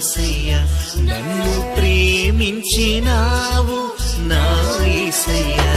ఈసయ్య నన్ను ప్రేమించినావు నా ఈసయ్యా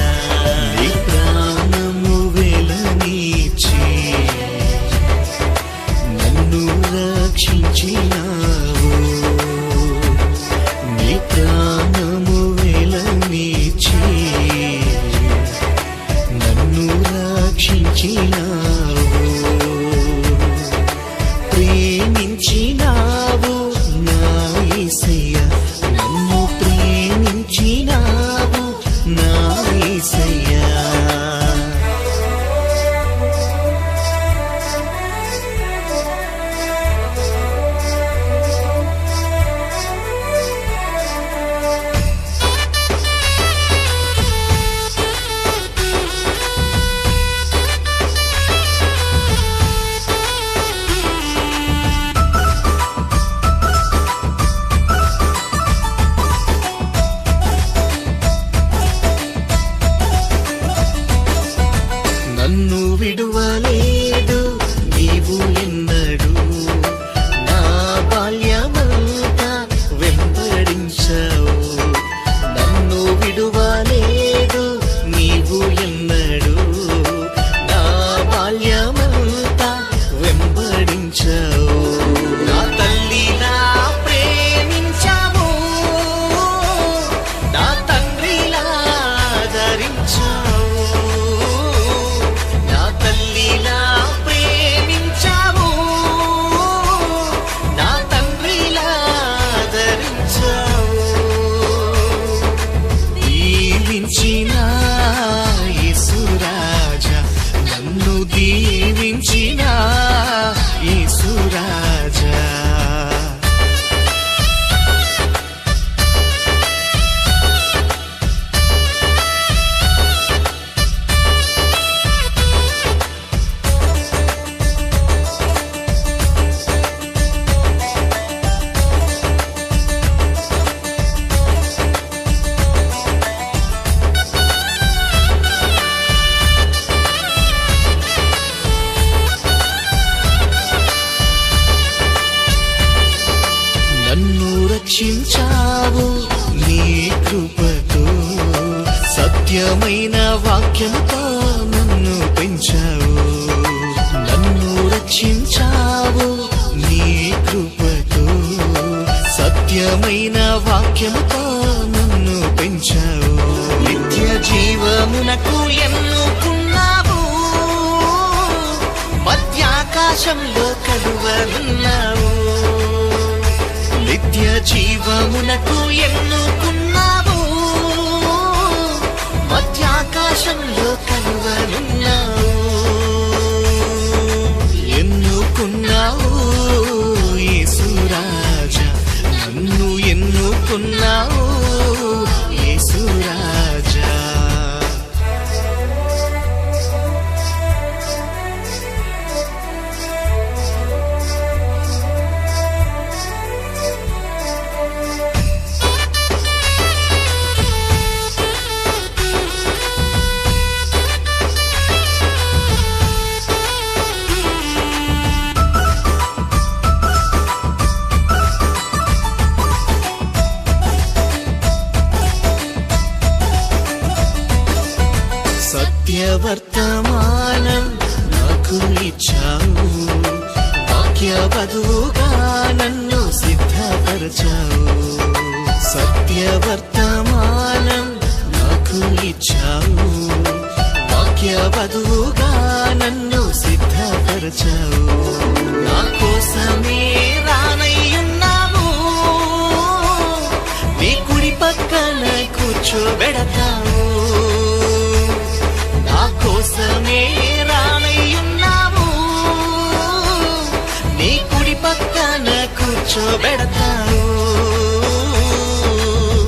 సత్యమైన వాక్యముతో నన్ను పెంచావు. నన్ను రక్షించావు నీ కృపతో. సత్యమైన వాక్యముతో నన్ను పెంచావు. నిత్య జీవమునకు ఎన్నుకున్నావు. మధ్యాకాశంలో కలువనున్నావు నిత్య జీవమునకు ఎన్నుకున్నావు. ఆకాశంలో కనువనున్నావు ఎన్నుకున్నావు యేసురాజా? నన్ను ఎన్నుకున్నావు? సత్యవర్తమానం నాకు ఇచ్చావు. వాక్య వధువుగా నన్ను సిద్ధపరచావు. సత్యవర్తమానం నాకు ఇచ్చావు. వాక్య వధువుగా నన్ను సిద్ధపరచావు. నా కోసమే రానయ్యున్నావు. నీ కుడి పక్కన కూర్చోబెడతావు. కోసమే రానయ్యున్నావు నీ కుడి పక్కన కూర్చోబెడతావు.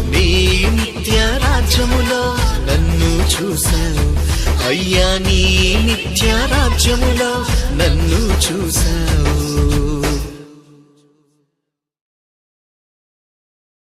నీ నిత్య రాజ్యములో నన్ను చూశావు. అయ్యా నీ నిత్య రాజ్యములో నన్ను చూశావు.